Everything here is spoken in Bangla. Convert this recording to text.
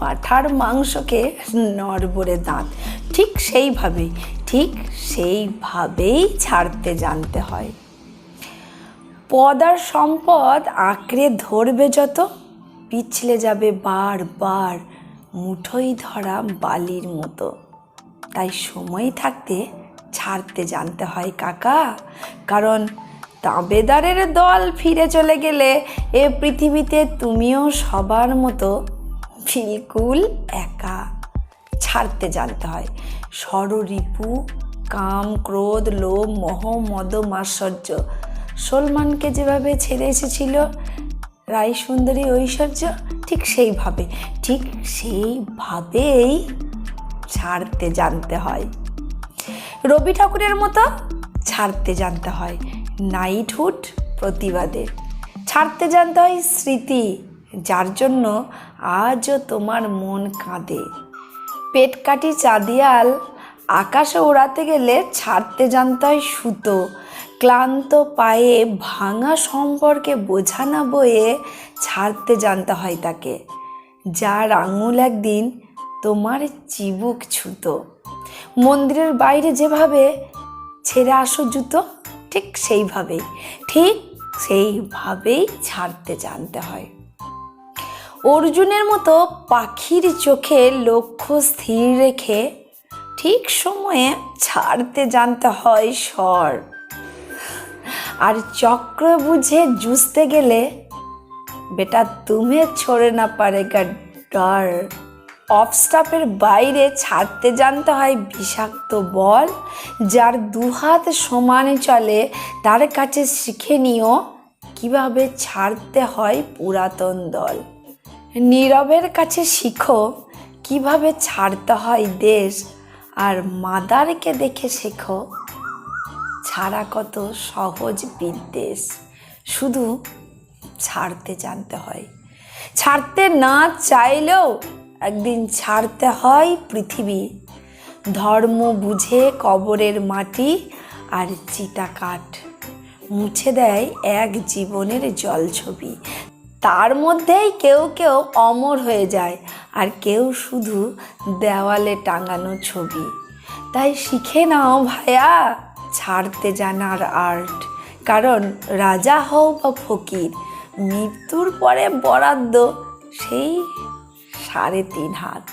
পাঠার মাংসকে নড়বড়ে দাঁত। ঠিক সেইভাবেই ঠিক সেইভাবেই ছাড়তে জানতে হয়। পদার সম্পদ আঁকড়ে ধরবে যত, পিছলে যাবে বার বার মুঠোই ধরা বালির মতো। তাই সময় থাকতে ছাড়তে জানতে হয় কাকা, কারণ তাবেদারের দল ফিরে চলে গেলে এ পৃথিবীতে তুমিও সবার মতো বিলকুল একা। ছাড়তে জানতে হয়। ষড়রিপু কাম, ক্রোধ, লোভ, মোহ, মদ মাশ্চর্য সলমানকে যেভাবে ছেড়ে এসেছিল রায় সুন্দরী ঐশ্বর্য ঠিক সেইভাবে, ঠিক সেইভাবেই ছাড়তে জানতে হয়। রবি ঠাকুরের মতো ছাড়তে জানতে হয়। নাইটহুড প্রতিবাদে। ছাড়তে জানতে হয় স্মৃতি। যার জন্য আজও তোমার মন কাঁদে। পেট কাটি চাঁদিয়াল, আকাশে ওড়াতে গেলে ছাড়তে জানতে হয় সুতো। ক্লান্ত পায়ে ভাঙা সম্পর্কে বোঝা না বয়ে ছাড়তে জানতে হয় তাকে। যার আঙুল একদিন তোমার চিবুক ছুতো। মন্দিরের বাইরে যেভাবে ছেড়ে আসো জুতো, ঠিক সেইভাবেই ঠিক সেইভাবেই ছাড়তে জানতে হয়। অর্জুনের মতো পাখির চোখে লক্ষ্য স্থির রেখে ঠিক সময়ে ছাড়তে জানতে হয় স্বর। আর চক্র বুঝে জুঝতে গেলে, বেটা, তুমি ছড়ে না পারে গা ডর। অফ স্টাফের বাইরে ছাড়তে জানতে হয় বিষাক্ত বল, যার দুহাত সমানে চলে। তার কাছে শিখে নিও, কীভাবে ছাড়তে হয় পুরাতন দল। নীরবের কাছে শিখো কীভাবে ছাড়তে হয় দেশ আর মাদারকে দেখে শেখো। ছাড়া কত সহজ বিদ্বেষ। শুধু ছাড়তে জানতে হয়। ছাড়তে না চাইলেও একদিন ছাড়তে হয় পৃথিবী। ধর্ম বুঝে কবরের মাটি আর চিতা কাঠ মুছে দেয় এক জীবনের জলছবি। তার মধ্যেই কেউ কেউ অমর হয়ে যায় আর কেউ শুধু দেওয়ালে টাঙানো ছবি। তাই শিখে নাও ভায়া, ছাড়তে জানার আর্ট। কারণ রাজা হও বা ফকির, মৃত্যুর পরে বরাদ্দ সেই সাড়ে তিন হাত।